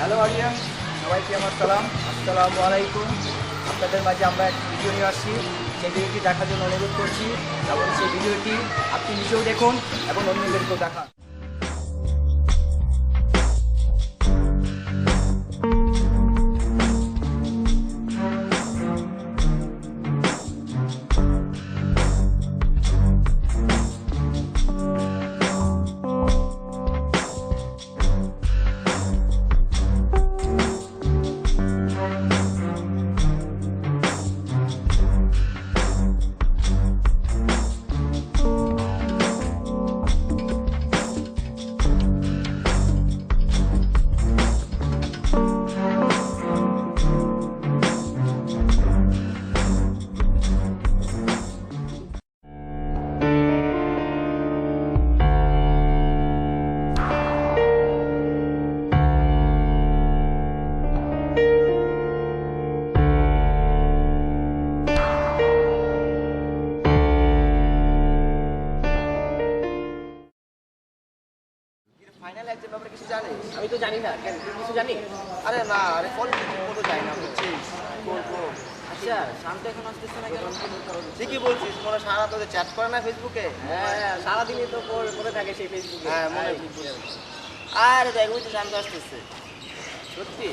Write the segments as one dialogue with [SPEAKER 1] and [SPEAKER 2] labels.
[SPEAKER 1] Hello Aryan সবাইকে আমার সালাম। আসসালামু আলাইকুম। আপনাদের মাঝে আমরা এক ভিডিও নিয়ে আসছি। সেই ভিডিওটি দেখার জন্য অনুরোধ করছি। এবং সেই ভিডিওটি আপনি নিজেও দেখুন এবং অন্যদেরকেও দেখান। জানি না কেন? তুই কিছু জানি
[SPEAKER 2] আরে না আরে ফল কোনো যায় না বুঝছিস? করব
[SPEAKER 1] আচ্ছা শান্ত এখন আসতেছে না কেন?
[SPEAKER 2] ঠিকই বলছিস মনে সারা চ্যাট করে না ফেসবুকে?
[SPEAKER 1] হ্যাঁ সারাদিনই তো করে থাকে সেই ফেসবুকে।
[SPEAKER 2] হ্যাঁ, মনে আরে দেখ ওই তো শান্ত আসতেছে।
[SPEAKER 1] সত্যি?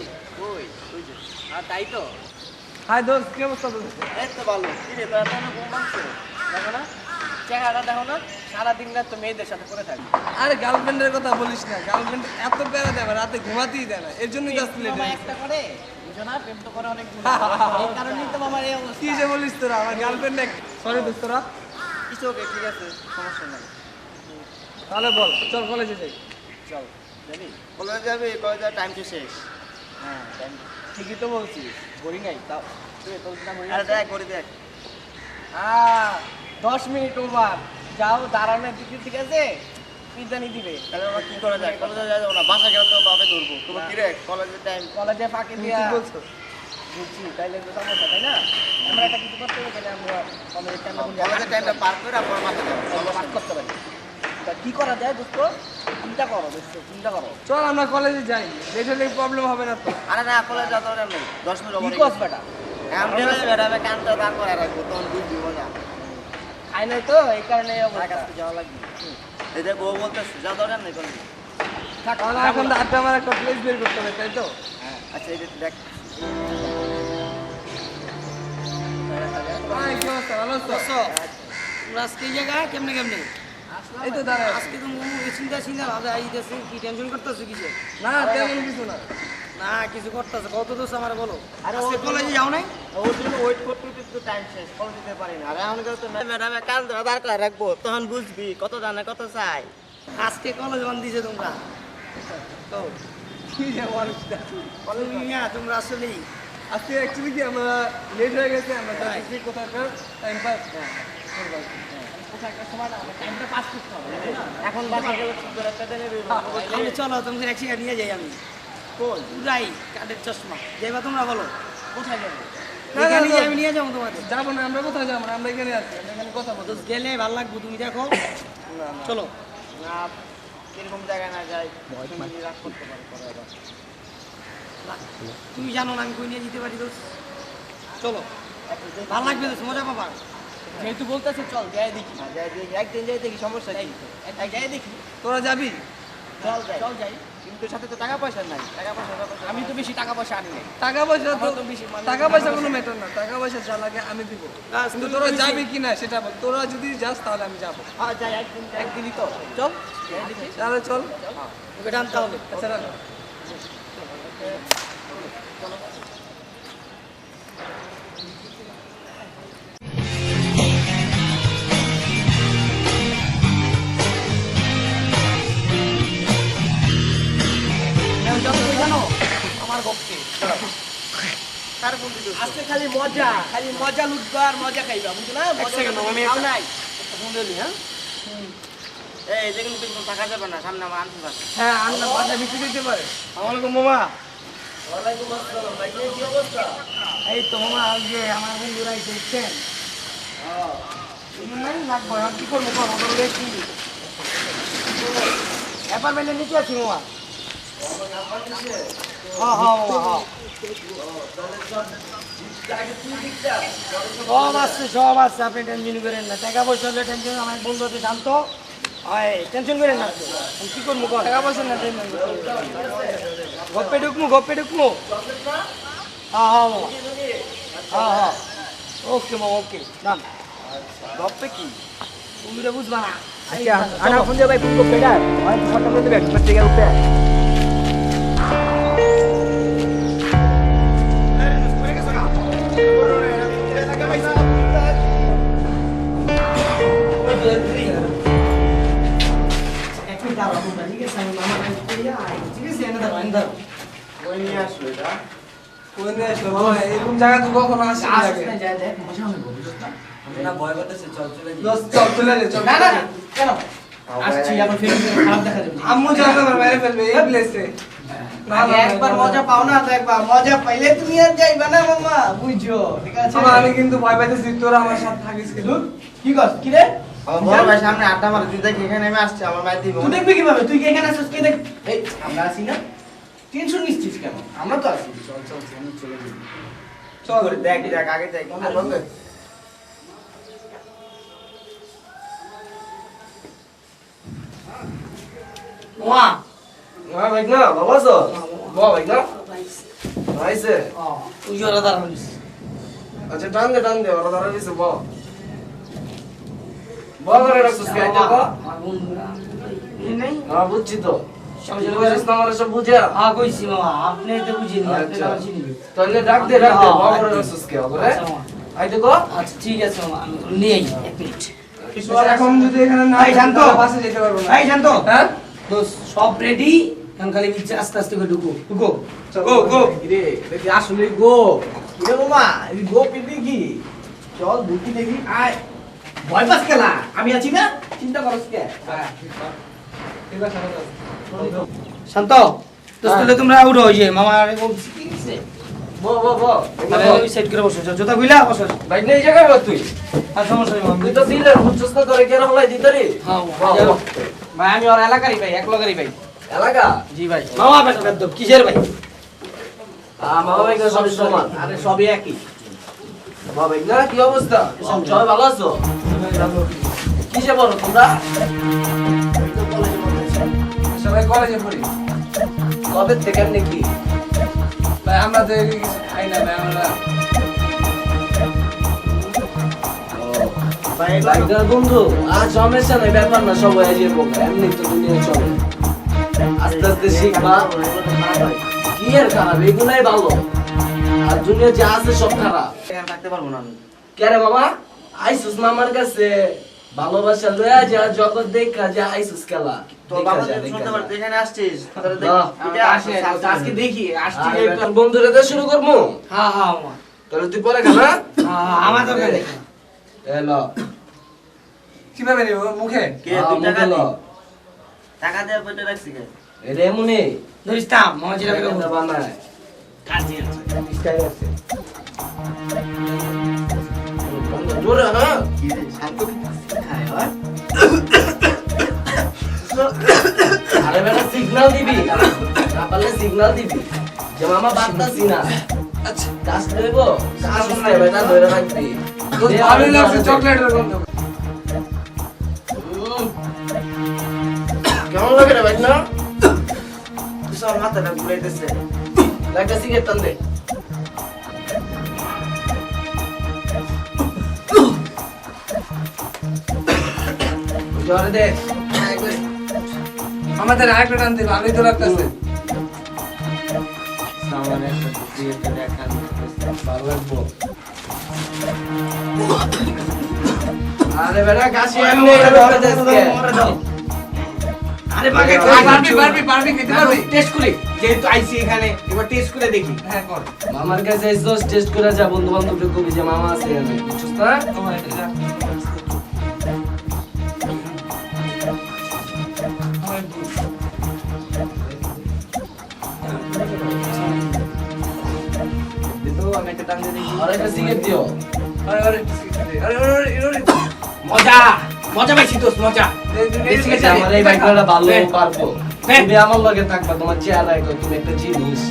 [SPEAKER 2] ওই ওই যে?
[SPEAKER 1] আর তাই তো?
[SPEAKER 3] হাই দোস্ত কি অবস্থা তোর
[SPEAKER 2] এই তো ভালো। কি রে তোর এত ঘুম ভাঙছে
[SPEAKER 1] দেখো না। চেহারাটা দেখো না। সারাদিন রাত তো মেয়েদের সাথে করে থাকি।
[SPEAKER 3] আরে গার্লফ্রেন্ডের কথা বলিস না গার্লফ্রেন্ড এত প্যারা দেয় আমার, রাতে ঘুমাতেই দেয় না এর জন্যই তো লেট
[SPEAKER 1] একটা করে বুঝো না প্রেম তো করে অনেক এই কারণেই তো মামার এই অবস্থা।
[SPEAKER 3] কি যে বলিস তোরা আমার গার্লফ্রেন্ড সরি দোস্ত তোরা?
[SPEAKER 2] কিছু ওকে ঠিক আছে সমস্যা নাই।
[SPEAKER 3] তাহলে বল চল কলেজে যাই।
[SPEAKER 1] চল জানি
[SPEAKER 2] কলেজে যাবি কলেজের টাইম তো শেষ।
[SPEAKER 1] হ্যাঁ। ঠিকই তো বলছিস বলি নাই তাও। তুই তোর না বলি
[SPEAKER 2] আরে দেখ করে দেখ।
[SPEAKER 1] আহ, দশ মিনিট ওভার যাও দাঁড়ানোর দিকে ঠিক আছে? পিজানি দিবে।
[SPEAKER 2] তাহলে আমরা কি করা যায়? কলেজে যাব না বাসা গেলে তো বাবে ধরবো। তোমার কি রে কলেজের টাইম
[SPEAKER 1] কলেজে ফাঁকে
[SPEAKER 3] তুমি
[SPEAKER 1] দিয়া
[SPEAKER 3] বলছো।
[SPEAKER 1] বুঝছি তাইলে তো সমস্যা তাই না? আমরা একটা কিছু করতে হবে তাহলে আমরা কলেজের টাইমে
[SPEAKER 2] কলেজের টাইমটা পার করে আপনার মাথা যাব।
[SPEAKER 1] পাস করতে পারি। তা কি করা যায় দোস্ত? চিন্তা করো দোস্ত চিন্তা করো।
[SPEAKER 3] চল আমরা কলেজে যাই। হলে প্রবলেম হবে না তো।
[SPEAKER 2] আরে না কলেজ যাওয়ার নেই। দশ মিনিট
[SPEAKER 1] কি কস বেটা?
[SPEAKER 2] আমি বেড়াবে কানটা দাঁড় করে রাখব তখন বুঝবি মজা
[SPEAKER 1] খাই নাই তো এই কারণে।
[SPEAKER 2] যাওয়া লাগবে। এই বউ বলতে যা দরকার নেই কলেজে
[SPEAKER 1] থাক,
[SPEAKER 3] এখন তো আড্ডা আমার একটা প্লেস বের করতে হবে তাই তো?
[SPEAKER 2] হ্যাঁ আচ্ছা যে দেখ।
[SPEAKER 3] ভালো আছো?
[SPEAKER 4] আজকে এই জায়গায় কেমনে কেমনে?
[SPEAKER 3] এই তো দাঁড়ায়
[SPEAKER 4] আজকে তো মোমো চিন্তা চিন্তা ভাবে আইতেছে কি টেনশন করতেছো কিসে?
[SPEAKER 3] না তেমন কিছু না।
[SPEAKER 4] না কিছু করতেছে কত দোষ আমার বলো?
[SPEAKER 2] আরে
[SPEAKER 4] আজকে কলেজে যাও নাই?
[SPEAKER 2] ওর জন্য ওয়েট করতে তো টাইম শেষ কলেজ যেতে পারি না। আর এখন তো ম্যাডামে কান ধরে দাঁড় করে রাখব তখন বুঝবি কত জানে কত চাই
[SPEAKER 4] আজকে কলেজ বন্ধ দিছে তোমরা। তো
[SPEAKER 3] কি যে মানুষটা
[SPEAKER 4] তুমি না তোমরা আসলেই।
[SPEAKER 3] আজকে অ্যাকচুয়ালি কি আমরা লেট হয়ে গেছে আমরা কোথাকার টাইম পাস
[SPEAKER 1] কোথাকার
[SPEAKER 2] এখন বাসা গেলে
[SPEAKER 4] তাহলে চলো তোমাকে নিয়ে যাই আমি।
[SPEAKER 2] কোন
[SPEAKER 4] পুরাই কাঠের চশমা। যাইবা তোমরা বলো
[SPEAKER 1] কোথায় যাবে?
[SPEAKER 4] আমি নিয়ে যাব তোমাদের।
[SPEAKER 3] যাব না আমরা কোথায় যাব না? আমরা এখানে আছি আমরা এখানে কথা বলব
[SPEAKER 4] তো গেলে ভালো লাগবে তুমি দেখো।
[SPEAKER 3] না না।
[SPEAKER 4] চলো।
[SPEAKER 2] না কীরকম জায়গায় না যাই তুমি রাগ করতে পারি
[SPEAKER 4] তুমি জানো না আমি কই নিয়ে যেতে পারি দোষ চলো। ভালো লাগবে দোষ মজা পাবা।
[SPEAKER 1] যেহেতু বলতেছে চল যাই দেখি।
[SPEAKER 2] না, যাই দেখি। একদিন যাই দেখি সমস্যা কি?
[SPEAKER 1] যাই দেখি।
[SPEAKER 3] তোরা যাবি?
[SPEAKER 2] চল যাই।
[SPEAKER 1] চল যাই।
[SPEAKER 2] কিন্তু সাথে তো টাকা পয়সা নাই। টাকা পয়সা
[SPEAKER 1] আমি তো বেশি টাকা পয়সা আনি নাই।
[SPEAKER 3] টাকা পয়সা তো
[SPEAKER 1] বেশি
[SPEAKER 3] টাকা পয়সা কোনো ম্যাটার না। টাকা পয়সা যা লাগে আমি দিব। কিন্তু তোরা যাবি কি না সেটা বল। তোরা যদি যাস তাহলে আমি যাব।
[SPEAKER 2] হ্যাঁ যাই একদিন
[SPEAKER 1] একদিনই তো। চল।
[SPEAKER 3] তাহলে চল।
[SPEAKER 4] ওকে টান তাহলে।
[SPEAKER 3] আচ্ছা রাখ।
[SPEAKER 1] আজকে খালি মজা খালি মজা লুটবা আর মজা খাইবা বুঝছ না? মজা
[SPEAKER 4] আমি
[SPEAKER 1] খাও নাই। ফোন দিলি হ্যাঁ
[SPEAKER 2] এই কিন্তু যাবে না সামনে আমার আনতে
[SPEAKER 3] হ্যাঁ আন্না বাসা বিক্রি দিতে পারে।
[SPEAKER 4] আমাকে মামা।
[SPEAKER 1] ওয়ালাইকুম আসসালাম ভাই কি অবস্থা?
[SPEAKER 4] এই তো মামা আজকে আমার বন্ধুরা এসে দেখছেন নাই লাগবে আর কি করব দেখছি অ্যাপার্টমেন্টের নিচে আছি মামা। সব আছে সব আছে আপনি টেনশন করেন না। টাকা পয়সা হলে টেনশন আমার বন্ধু আছে জানতো টেনশন করেন না। আমি কি করব কর টাকা পয়সা না টেনশন গপ্পে ঢুকমু গপ্পে ঢুকমু হ্যাঁ হ্যাঁ মামা। হ্যাঁ হ্যাঁ। ওকে মামা ওকে। ডান।
[SPEAKER 1] গপ্পে কি?
[SPEAKER 4] তুমি বুঝবা না।
[SPEAKER 1] আচ্ছা আনা ফোন দিয়ে ভাই ফোন করতে এটা অনেক ফটো করতে ব্যাগ পত্রিকার উপরে
[SPEAKER 3] এরকম জায়গা তো ফেলবে এই প্লেসে
[SPEAKER 4] একবার মজা পাও না তো একবার মজা পাইলে তুমি আর যাইবা না মামা বুঝছ? ঠিক আছে?
[SPEAKER 3] আমি কিন্তু ভয় পাইতেছি তোরা আমার সাথে থাকিস কিন্তু।
[SPEAKER 4] কি কর কি রে?
[SPEAKER 2] আমার বড় ভাই সামনে আড্ডা মারে তুই দেখি এখানে আমি আসছি আমার মায়ের দিব।
[SPEAKER 4] তুই দেখবি কীভাবে? তুই কি এখানে আসছিস কে দেখ এই আমরা আছি না? টেনশন নিচ্ছিস কেন? আমরা তো আছি চল চল আমি চলে যাই।
[SPEAKER 3] চল।
[SPEAKER 2] দেখ দেখ আগে দেখ?
[SPEAKER 4] ওয়া
[SPEAKER 5] হ্যাঁ ভাই না ভালো আছো? ব ভাই না আইছে।
[SPEAKER 4] তুই জোরে দাঁড়ানিস
[SPEAKER 5] আচ্ছা টান দে টান দে ওরা ব। ব করে রাখছিস কে ব হ্যাঁ বুঝছি তো।
[SPEAKER 4] ঠিক আছে নিয়ে এক মিনিট।
[SPEAKER 3] এখন যদি এখানে না
[SPEAKER 4] এই, শান্ত।
[SPEAKER 3] বাসে যেতে পারব না।
[SPEAKER 4] এই শান্ত।
[SPEAKER 3] হ্যাঁ?
[SPEAKER 4] সব রেডি এখন খালি নিচে আস্তে আস্তে করে ঢুকো। ঢুকো।
[SPEAKER 3] গো গো।
[SPEAKER 2] রে দেখি আসলে গো কিরে মামা গো পিবি কি চল ঢুকি দেখি। আয়।
[SPEAKER 4] ভয় পাস খেলা আমি আছি না? চিন্তা করস কে?
[SPEAKER 3] যাও।
[SPEAKER 4] শান্ত। দোস্ত তোমরা উঠো ওই যে মামা আরে বলছি কি হইছে?
[SPEAKER 5] ব ব ব।
[SPEAKER 4] তাহলে ওই সাইড করে বসো। জোতা কইলা বসো।
[SPEAKER 5] ভাই নেই জায়গায় বা তুই?
[SPEAKER 4] আর সমস্যা নেই
[SPEAKER 5] তুই তো দিলে বুঝছস না তোরে কেন হলাই দিতে
[SPEAKER 4] হ্যাঁ। ভাই আমি ওর এলাকারই ভাই এক লগারই ভাই।
[SPEAKER 5] এলাকা?
[SPEAKER 4] জি ভাই। মামা বেটা বেদ কিসের ভাই?
[SPEAKER 5] সব সমান।
[SPEAKER 2] আরে সবই একই।
[SPEAKER 5] বা ভাই না কি অবস্থা? সবাই ভালো আছো? কিসে বলো তোমরা?
[SPEAKER 3] সবাই কলেজে পড়ি।
[SPEAKER 5] কবে থেকে
[SPEAKER 3] ভাই আমরা তো খাই না ভাই আমরা
[SPEAKER 5] বন্ধু। আর সমস্যা নেই ব্যাপার না সবাই এমনি তো দুনিয়া চলে। আস্তে আস্তে শিখবা। কি আর খারাপ? এগুলাই ভালো। আর দুনিয়া যা আছে সব খারাপ।
[SPEAKER 2] থাকতে পারব না আমি?
[SPEAKER 5] কেরে বাবা? আইসুস মামার কাছে ভালোবাসা লয়া যা জগৎ দেখা যা আইসুস খেলা।
[SPEAKER 2] তো
[SPEAKER 5] বন্ধুরে তো শুরু করব?
[SPEAKER 4] হ্যাঁ হ্যাঁ
[SPEAKER 5] তাহলে তুই পরে খানা
[SPEAKER 4] হ্যাঁ আমার দরকার নেই
[SPEAKER 5] এলো
[SPEAKER 3] কীভাবে নিব? মুখে?
[SPEAKER 2] কে? তুই টাকা দে টাকা রাখছি কে
[SPEAKER 5] রে মুনি।
[SPEAKER 4] ধরিস যেটা করে বলব।
[SPEAKER 5] বানায়
[SPEAKER 4] কাজে আছে।
[SPEAKER 5] জোরে হ্যাঁ
[SPEAKER 2] কি রে শান্ত খায় হয়
[SPEAKER 5] আরে বেটা সিগন্যাল দিবি। না পারলে সিগন্যাল দিবি। যে মামা বাড়তাছি না।
[SPEAKER 3] আচ্ছা।
[SPEAKER 5] কাজ দেবো। কাজ নাই বেটা ধরে রাখবি।
[SPEAKER 3] তো ভালোই লাগছে চকলেটের গন্ধ।
[SPEAKER 5] কেমন লাগে রে ভাই না
[SPEAKER 2] সব মাথাটা ঘুরাইতেছে
[SPEAKER 5] একটা সিগারেট টান দে জোরে দে
[SPEAKER 3] আমাদের আরেকটা টান দিবে ভালোই তো লাগতেছে
[SPEAKER 5] আমার একটা সিগারেট দেখান ভালো লাগবো আরে বেটা কাশি এমনি এরকম দেশকে
[SPEAKER 4] আরে বাগে
[SPEAKER 5] আরে,
[SPEAKER 3] পারবি পারবি পারবি খেতে পারবি
[SPEAKER 4] টেস্ট করি যেহেতু আইছি এখানে এবার টেস্ট করে দেখি
[SPEAKER 3] হ্যাঁ কর
[SPEAKER 5] মামার কাছে এসে টেস্ট করে যা বন্ধু বান্ধব কবি যে মামা আছে এখানে বুঝছিস না
[SPEAKER 3] আমার এটা যা। আমার ভুল।
[SPEAKER 2] কিন্তু আমি একটা টান দিয়ে দেখি
[SPEAKER 5] আর একটা সিগারেট দিও
[SPEAKER 3] আরে আরে আরে আরে আরে আরে
[SPEAKER 4] মজা মজা পাইছি মজা।
[SPEAKER 5] আমার এই বাইকটা ভালো পারব। তুমি আমার লগে থাকবা তোমার চেহারা একটু তুমি একটা জিনিস।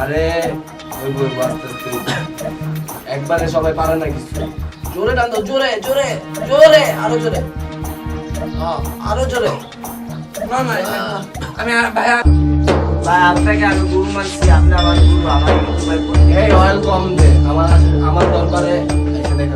[SPEAKER 5] আরে ওই বই আস্তে আস্তে একবারে সবাই পারে না কিছু। জোরে টান দাও জোরে জোরে জোরে আরও জোরে। হ্যাঁ, আরও জোরে।
[SPEAKER 3] না না আমি ভাইয়া
[SPEAKER 4] ভাই আপনাকে আমি গুরু মানছি আপনি আমার গুরু আমার ভাই
[SPEAKER 5] এই অয়েল কম দে। আমার আমার দরবারে এসে দেখা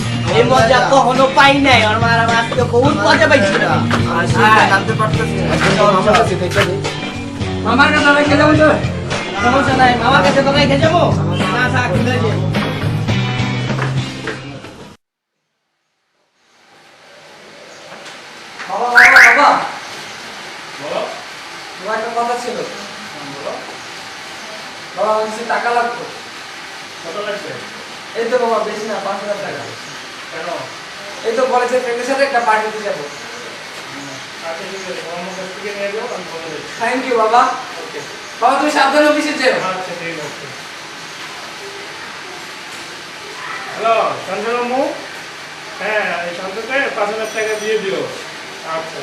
[SPEAKER 4] এই মজা কখনো পাই নাই। আর বহুত মজা পাইছি। হ্যাঁ। জানতে পারতেছি
[SPEAKER 5] আমার কাছে দেখে
[SPEAKER 3] আমার কাছে রেখে যাব তো?
[SPEAKER 4] সমস্যা নাই। মামার কাছে তোকে রেখে যাব? না থাক ঠিক আছে।
[SPEAKER 3] বাবা বাবা বাবা তোমার একটা কথা ছিল। বাবা আমার টাকা লাগতো এই তো বাবা বেশি না পাঁচ হাজার টাকা। এই তো বলেছে ফ্রেন্ডের সাথে একটা পার্টিতে যাব। থ্যাংক ইউ বাবা। বাবা তুমি সাবধানে অফিসে যেও।
[SPEAKER 6] হ্যালো সঞ্জয়বাবু হ্যাঁ এই সঞ্জয়কে পাঁচ হাজার টাকা দিয়ে দিও। আচ্ছা।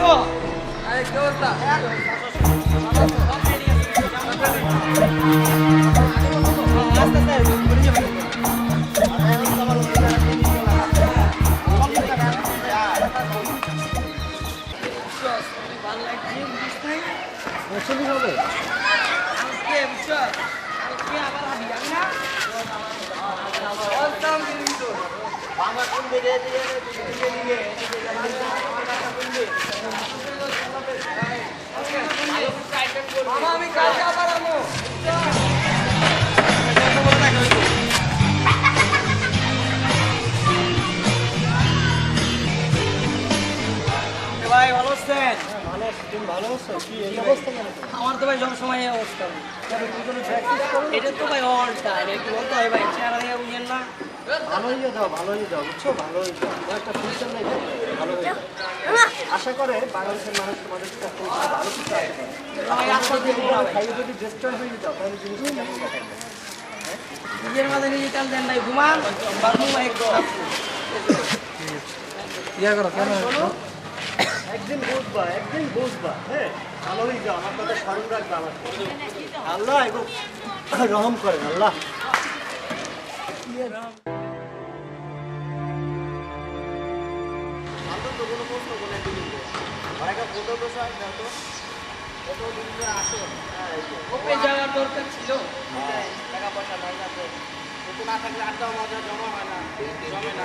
[SPEAKER 4] শান্ত আইসো
[SPEAKER 3] আরে কি অবস্থা মামা
[SPEAKER 4] আমার তো ভাই সব সময় এই অবস্থা। এটা তো ভাই অল টাইম একটু বলতে হয় ভাই? চেহারা দিয়ে বুঝেন না।
[SPEAKER 2] ভালোই যাও ভালোই যাও বুঝছ? ভালোই যাও একটা ফিউচার নেই ভালো হয়ে যাও আশা করে বাংলাদেশের মানুষ তোমাদের কাছে ভালো কিছু আসে
[SPEAKER 4] ভাই আজকাল দেখব না ভাই।
[SPEAKER 2] খাইয়ে যদি ডিস্টার্ব হয়ে যাও তাহলে জিনিসটা
[SPEAKER 4] নিজের মাঝে নিজে চাল দেন ভাই ঘুমান। ভাই
[SPEAKER 3] ইয়া করো কেন?
[SPEAKER 2] একদিন বুঝবা একদিন বুঝবা হ্যাঁ? ভালোই যাও আমার কথা স্মরণ রাখবে আমার আল্লাহ এবং রহম করেন আল্লাহ।
[SPEAKER 4] ওপে যাওয়ার দরকার ছিল। টাকা পয়সা নাই না তো। তো না থাকলে আড্ডা মজা জমা হয় না। জমে না।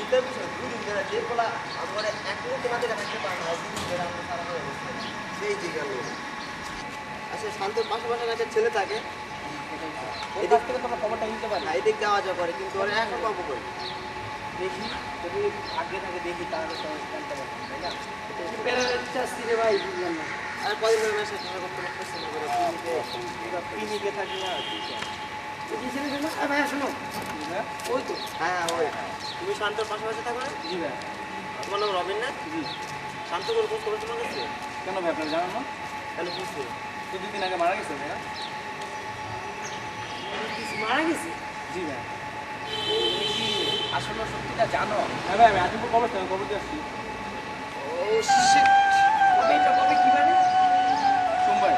[SPEAKER 4] না
[SPEAKER 2] চিন্তা বিষয় দুদিন ধরে যে বলা আমার মিনিট মাঝে রাখতে পারে না ধরে আমরা সারা হয়ে গেছে সেই জিজ্ঞাসা আচ্ছা শান্তর পাশাপাশি একটা ছেলে থাকে
[SPEAKER 4] এদিক থেকে তোমরা খবরটা নিতে পারি
[SPEAKER 2] না এদিক যাওয়া যাওয়া করে কিন্তু ওরা এখন পাবো কই
[SPEAKER 4] দেখি যদি আগে থাকে দেখি তাহলে তো জানতে পারব তাই না
[SPEAKER 7] রে ভাই বুঝলাম না
[SPEAKER 2] আর কদিন ধরে দেখা করতে পারতেছি না করে পিনিকে থাকি না
[SPEAKER 7] এই ছেলে জন্য আরে ভাই শোনো ওই তো
[SPEAKER 2] হ্যাঁ ওই তুমি শান্তর পাশাপাশি থাকো না
[SPEAKER 3] জি ভাই
[SPEAKER 2] তোমার নাম রবিন না
[SPEAKER 3] জি
[SPEAKER 2] শান্ত করে তোমার কাছে
[SPEAKER 3] কেন ভাই আপনার জানেন না
[SPEAKER 2] তাহলে বুঝছি
[SPEAKER 3] তো দুদিন আগে মারা গেছে ভাইয়া
[SPEAKER 4] মারা গেছে
[SPEAKER 2] জি ভাই তুমি কি আসলে সত্যিটা জানো
[SPEAKER 1] হ্যাঁ ভাই আমি আজিমপুর কবর থেকে কবর দিয়ে আসছি
[SPEAKER 2] ও শিট
[SPEAKER 4] কবে এটা, কবে কি মানে
[SPEAKER 2] সোমবার।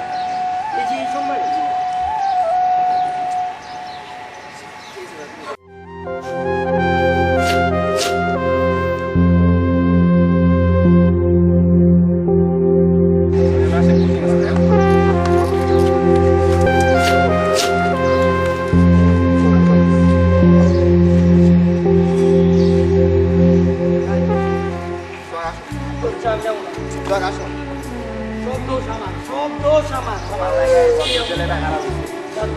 [SPEAKER 2] ছেলেটা খারাপ
[SPEAKER 4] চল,